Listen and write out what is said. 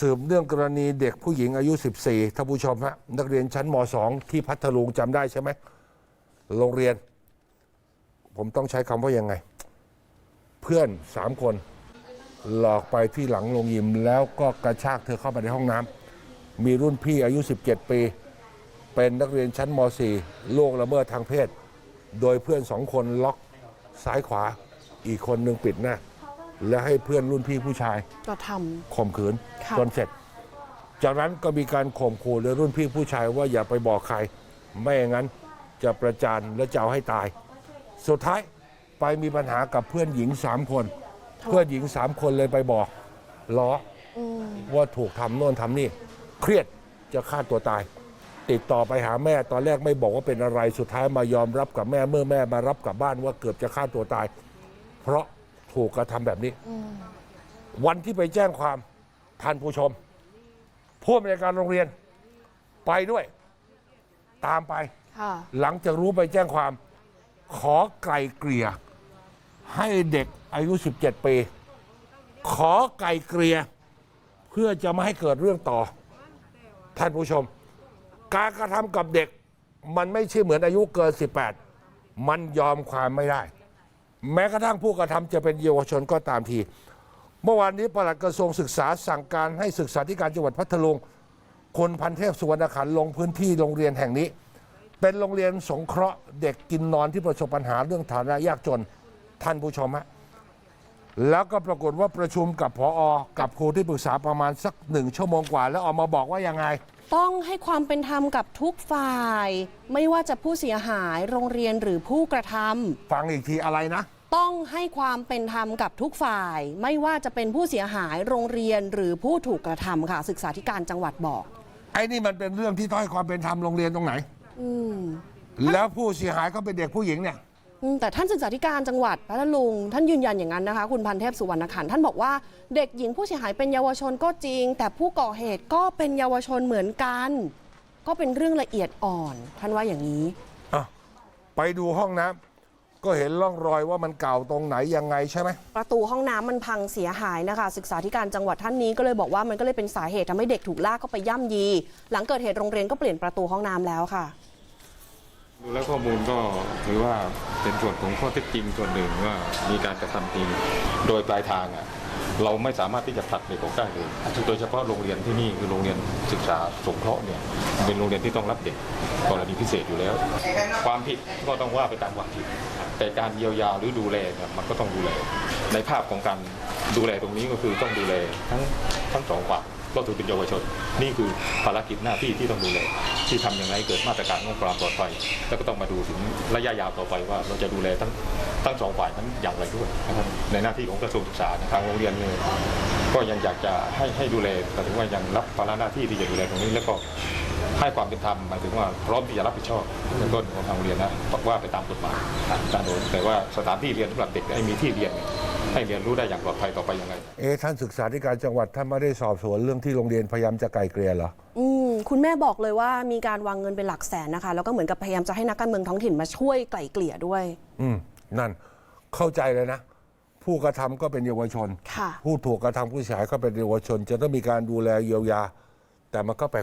สืบเรื่องกรณีเด็กผู้หญิงอายุ 14ท่านผู้ชมฮะนักเรียนชั้นม .2 ที่พัทลุงจำได้ใช่ไหมโรงเรียน ผมต้องใช้คำว่ายังไง เพื่อนสามคน หลอกไปที่หลังโรงยิม แล้วก็กระชากเธอเข้าไปในห้องน้ำมีรุ่นพี่อายุ 17 ปี เป็นนักเรียนชั้นม .4 ล่วงละเมิดทางเพศ โดยเพื่อนสองคนล็อกซ้ายขวาอีกคนหนึ่งปิดหน้า และให้เพื่อนรุ่นพี่ผู้ชายก็ทข่มขืนค่ะ จนเสร็จ จากนั้นก็มีการข่มขู่เลยรุ่นพี่ผู้ชายว่าอย่าไปบอกใคร ไม่อย่างนั้นจะประจานและจะเอาให้ตาย สุดท้ายไปมีปัญหากับเพื่อนหญิงสามคน เพื่อนหญิงสามคนเลยไปบอกล้อำอืมว่าถูกทำโน่นทำนี่ เครียดจะฆ่าตัวตาย ติดต่อไปหาแม่ตอนแรกไม่บอกว่าเป็นอะไรสุดท้ายมายอมรับกับแม่เมื่อแม่มารับกลับบ้านว่าเกือบจะฆ่าตัวตาย เพราะ ถูกกระทำแบบนี้อืมวันที่ไปแจ้งความท่านผู้ชม ผู้อำนวยการโรงเรียนไปด้วย ตามไปค่ะหลังจากรู้ไปแจ้งความ ขอไกลเกลี่ย ให้เด็กอายุ 17 ปี ขอไกลเกลี่ยเพื่อจะไม่ให้เกิดเรื่องต่อ ท่านผู้ชม การกระทำกับเด็กมันไม่ใช่เหมือนอายุเกิน 18 มันยอมความไม่ได้ แม้กระทั่งผู้กระทำจะเป็นเยาวชนก็ตามที เมื่อวานนี้ปลัดกระทรวงศึกษาสั่งการให้ศึกษาธิการจังหวัดพัทลุงคนพันเทพสุวรรณขันลงพื้นที่โรงเรียนแห่งนี้ เป็นโรงเรียนสงเคราะห์เด็กกินนอนที่ประสบปัญหาเรื่องฐานะยากจนท่านผู้ชมฮะ แล้วก็ปรากฏว่าประชุมกับพออกับครูที่ปรึกษาประมาณสักหนึ่งชั่วโมงกว่า แล้วออกมาบอกว่ายังไง ต้องให้ความเป็นธรรมกับทุกฝ่าย ไม่ว่าจะผู้เสียหายโรงเรียนหรือผู้กระทำ ฟังอีกทีอะไรนะ ต้องให้ความเป็นธรรมกับทุกฝ่าย ไม่ว่าจะเป็นผู้เสียหายโรงเรียนหรือผู้ถูกกระทำค่ะ ศึกษาธิการจังหวัดบอก ไอ้นี่มันเป็นเรื่องที่ต้องให้ความเป็นธรรมโรงเรียนตรงไหน อืม แล้วผู้เสียหายก็เป็นเด็กผู้หญิงเนี่ยอืม แต่ท่านศึกษาธิการจังหวัดพัทลุง ท่านยืนยันอย่างนั้นนะคะ คุณพันเทพสุวรรณขันธ์ท่านบอกว่าเด็กหญิงผู้เสียหายเป็นเยาวชนก็จริง แต่ผู้ก่อเหตุก็เป็นเยาวชนเหมือนกัน ก็เป็นเรื่องละเอียดอ่อน ท่านว่าอย่างนี้อะไปดูห้องน้ำก็เห็นร่องรอยว่ามันเก่าตรงไหนยังไงใช่ไหมประตูห้องน้ำมันพังเสียหายนะคะ ศึกษาธิการจังหวัดท่านนี้ก็เลยบอกว่ามันก็เลยเป็นสาเหตุทำให้เด็กถูกลากเข้าไปย่ำยี หลังเกิดเหตุโรงเรียนก็เปลี่ยนประตูห้องน้ำแล้วค่ะ ดูแล้วข้อมูลก็ถือว่า เป็นส่วนของข้อเท็จจริงส่วนหนึ่งว่ามีการกระทำจริงโดยปลายทางอะเราไม่สามารถที่จะผลักเด็กออกได้เลยโดยเฉพาะโรงเรียนที่นี่คือโรงเรียนศึกษาสงเคราะห์เนี่ยเป็นโรงเรียนที่ต้องรับเด็กกรณีพิเศษอยู่แล้ว ความผิดก็ต้องว่าไปตามความผิด แต่การเยียวยาหรือดูแลเนี่ยมันก็ต้องดูแล ในภาพของการดูแลตรงนี้ก็คือต้องดูแลทั้งทั้งสองฝ่าย ก็ถือเป็นเยาวชน นี่คือภารกิจหน้าที่ที่ต้องดูแลที่ทำอย่างไรเกิดมาตรการองความปลอดภัย แล้วก็ต้องมาดูถึงระยะยาวต่อไปว่าเราจะดูแลทั้งทั้งสองฝ่ายนั้นอย่างไรด้วยนะครับในหน้าที่ของกระทรวงศึกษาทางโรงเรียนเนี่ยก็ยังอยากจะให้ให้ดูแลแต่ถึงว่ายังรับภาระหน้าที่ที่จะดูแลตรงนี้แล้วก็ให้ความเป็นธรรมหมายถึงว่าพร้อมที่จะรับผิดชอบในต้นของทางโรงเรียนนะว่าไปตามกฎหมายตามโดยแต่ว่าสถานที่เรียนสำหรับเด็กให้มีที่เรียน ให้เรียนรู้ได้อย่างปลอดภัยต่อไปยังไง เอ๊ะท่านศึกษาธิการจังหวัดท่านไม่ได้สอบสวนเรื่องที่โรงเรียนพยายามจะไกลเกลี่ยเหรอ อืมคุณแม่บอกเลยว่ามีการวางเงินเป็นหลักแสนนะคะ แล้วก็เหมือนกับพยายามจะให้นักการเมืองท้องถิ่นมาช่วยไกล่เกลี่ยด้วย อืม นั่นเข้าใจเลยนะ ผู้กระทำก็เป็นเยาวชน ค่ะ ผู้ถูกกระทำผู้เสียหายก็เป็นเยาวชน จะต้องมีการดูแลเยียวยา แต่มันก็แป